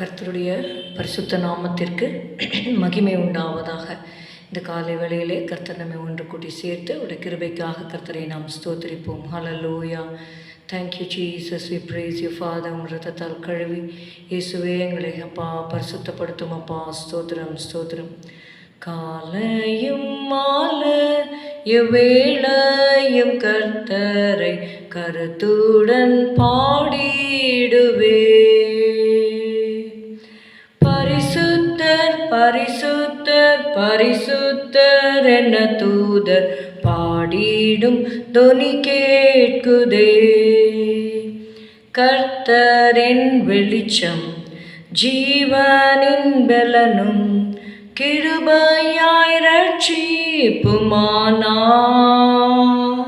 கர்த்தருடைய பரிசுத்த நாமத்திற்கு மகிமை உண்டாவதாக. இந்த காலை வேளையிலே கர்த்தர் நம்மை ஒன்று கூட்டி சேர்த்து உடைய கிருபைக்காக கர்த்தரை நாம் ஸ்தோத்திரிப்போம். Hallelujah thank you Jesus we praise you father father. ரத்தத்தால் கழுவி இயேசுவே எங்களை அப்பா பரிசுத்தப்படுத்தும் அப்பா. ஸ்தோத்திரம் ஸ்தோத்திரம். காலையும் மாலை எவ்வேளையும் கர்த்தரை கருத்துடன் பாடிடுவே பரிசுத்தர் பரிசுத்தர் என்ன தூதர்? பாடிடும் தொனி கேட்குதே. கர்த்தரின் வெளிச்சம் ஜீவனின் பலனும் கிருபையாய் ரட்சிப்புமானார்.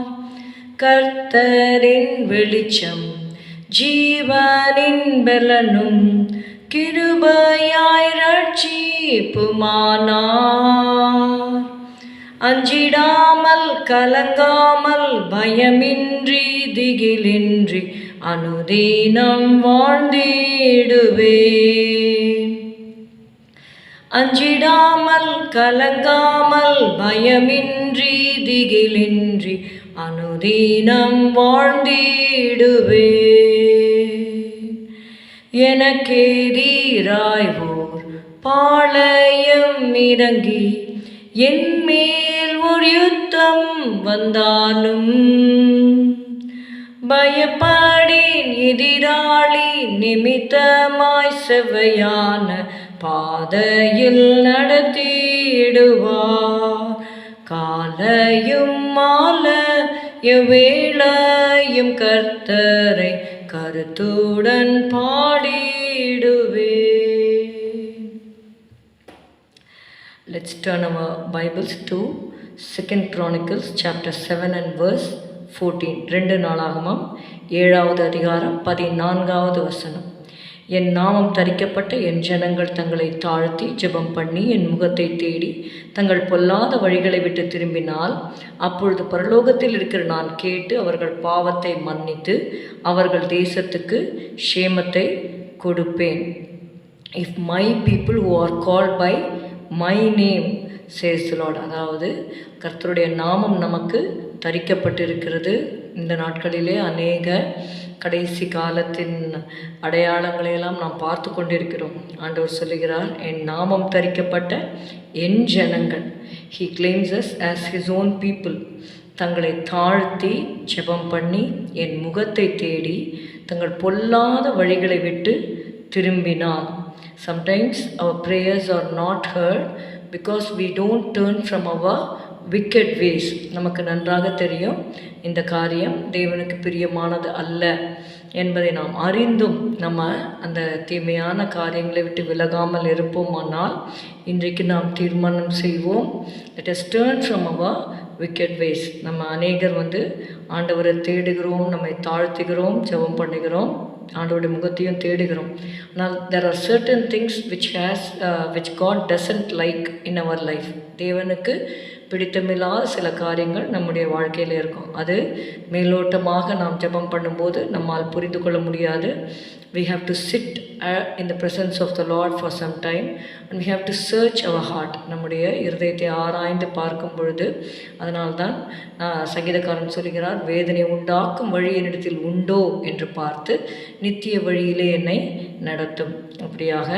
கர்த்தரின் வெளிச்சம் ஜீவனின் பலனும் கிருபையாய் ரட்சிப்புமானார். அஞ்சிடாமல் கலங்காமல் பயமின்றி திகிலின்றி அனுதீனம் வாழ்ந்திடுவே அஞ்சிடாமல் கலங்காமல் பயமின்றி திகிலின்றி அனுதீனம் வாழ்ந்திடுவே எனக்கெதிராய்வோர் பாளையம் இறங்கி என் மேல் ஒரு யுத்தம் வந்தாலும் பயப்படின் எதிராளி நிமித்தமாய் செவ்வையான பாதையில் நடத்திடுவார். காலையும் மால எவ்வேளையும் கர்த்தரை கருத்துடன் பாடிடுவே let's turn our Bibles to second Chronicles chapter seven and verse fourteen ரெண்டு நாளாகமாம் ஏழாவது அதிகாரம் பதினான்காவது வசனம் என் நாமம் தரிக்கப்பட்ட என் ஜனங்கள் தங்களை தாழ்த்தி ஜெபம் பண்ணி என் முகத்தை தேடி தங்கள் பொல்லாத வழிகளை விட்டு திரும்பினால் அப்பொழுது பரலோகத்தில் இருக்கிற நான் கேட்டு அவர்கள் பாவத்தை மன்னித்து அவர்கள் தேசத்துக்கு ஷேமத்தை கொடுப்பேன். If my people who are called by my name says Lord அதாவது கர்த்தருடைய நாமம் நமக்கு தரிக்கப்பட்டிருக்கிறது. இந்த நாட்களிலே அநேக கடைசி காலத்தின் அடையாளங்களையெல்லாம் நாம் பார்த்து கொண்டிருக்கிறோம். ஆண்டவர் சொல்லுகிறார் என் நாமம் தரிக்கப்பட்ட என் ஜனங்கள். He claims us as his own people தங்களை தாழ்த்தி ஜெபம் பண்ணி என் முகத்தை தேடி தங்கள் பொல்லாத வழிகளை விட்டு திரும்பினார். Sometimes our prayers are not heard because we don't turn from our wicked ways நமக்கு நன்றாக தெரியும். இந்த காரியம் தேவனுக்கு பிரியமானது அல்ல என்பதை நாம் அறிந்தும் நம்ம அந்த தீமையான காரியங்களை விட்டு விலகாமல் இருப்போமானால் இன்றைக்கு நாம் தீர்மானம் செய்வோம். It us turn from our wicked ways நம்ம அநேகர் வந்து ஆண்டவரை தேடுகிறோம் நம்மை தாழ்த்துகிறோம் ஜெபம் பண்ணுகிறோம் ஆண்டவருடைய முகத்தையும் தேடுகிறோம். ஆனால் there are certain things which has which God doesn't like in our life தேவனுக்கு பிடித்தமில்லாத சில காரியங்கள் நம்முடைய வாழ்க்கையில் இருக்கும். அது மேலோட்டமாக நாம் ஜெபம் பண்ணும்போது நம்மால் புரிந்து கொள்ள முடியாது. We have to sit uh, in the presence of the lord for some time and we have to search our heart. நம்முடைய இருதயத்தை ஆராய்ந்து பார்க்கும் பொழுது அதனால்தான் நான் சங்கீதக்காரன் சொல்கிறார் வேதனை உண்டாக்கும் வழி என்னிடத்தில் உண்டோ? என்று பார்த்து நித்திய வழியிலே என்னை நடத்தும். அப்படியாக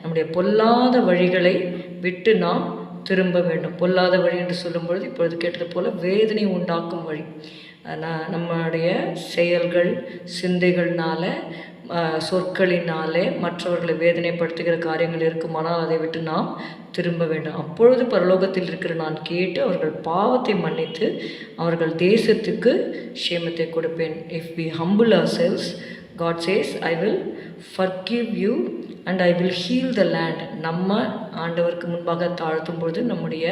நம்முடைய பொல்லாத வழிகளை விட்டு நாம் திரும்ப வேண்டும். பொல்லாத வழி என்று சொல்லும் பொழுது இப்பொழுது கேட்டது போல வேதனை உண்டாக்கும் வழி. நம்முடைய செயல்கள் சிந்தைகள்னால சொற்களினாலே மற்றவர்களை வேதனைப்படுத்துகிற காரியங்கள் இருக்குமானால் அதை விட்டு நாம் திரும்ப வேண்டும். அப்பொழுது பரலோகத்தில் இருக்கிற நான் கேட்டு அவர்கள் பாவத்தை மன்னித்து அவர்கள் தேசத்துக்கு க்ஷேமத்தை கொடுப்பேன். If we humble ourselves God says I will forgive you and I will heal the land நம்ம ஆண்டவருக்கு முன்பாக தாழ்த்தும் பொழுது நம்முடைய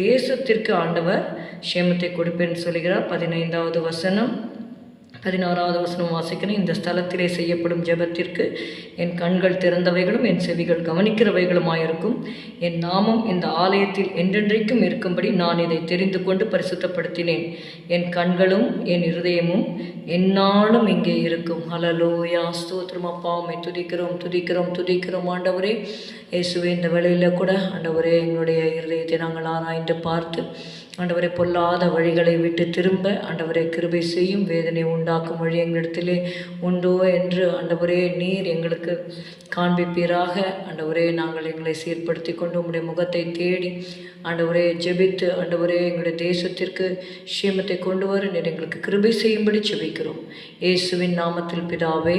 தேசத்திற்கு ஆண்டவர் க்ஷேமத்தை கொடுப்பேன்னு சொல்கிறார் பதினைந்தாவது வசனம். பதினாறாவது வசனம் வாசிக்கிறேன் இந்த ஸ்தலத்திலே செய்யப்படும் ஜெபத்திற்கு என் கண்கள் திறந்தவைகளும் என் செவிகள் கவனிக்கிறவைகளுமாயிருக்கும். என் நாமம் இந்த ஆலயத்தில் என்றென்றைக்கும் இருக்கும்படி நான் இதை தெரிந்து கொண்டு பரிசுத்தப்படுத்தினேன். என் கண்களும் என் இருதயமும் என்னாலும் இங்கே இருக்கும். ஹலலோயா ஸ்தோத்திரம் அப்பா அம்மை துதிக்கிறோம் துதிக்கிறோம் துதிக்கிறோம். ஆண்டவரே இயேசுவே இந்த வேலையில் கூட ஆண்டவரே எங்களுடைய இருதயத்தை நாங்கள் ஆராய்ந்து பார்த்து ஆண்டவரை பொல்லாத வழிகளை விட்டு திரும்ப ஆண்டவரை கிருபை செய்யும் வேதனை உண்டாக்கும் வழி எங்களிடத்திலே உண்டோ என்று ஆண்டவரே நீர் எங்களுக்கு காண்பிப்பீராக. ஆண்டவரே நாங்கள் எங்களை சீர்படுத்தி கொண்டு உங்களுடைய முகத்தை தேடி ஆண்டவரே ஜெபித்து ஆண்டவரே எங்களுடைய தேசத்திற்கு ஷேமத்தை கொண்டு வர நீர் எங்களுக்கு கிருபை செய்யும்படி ஜெபிக்கிறோம். இயேசுவின் நாமத்தில் பிதாவே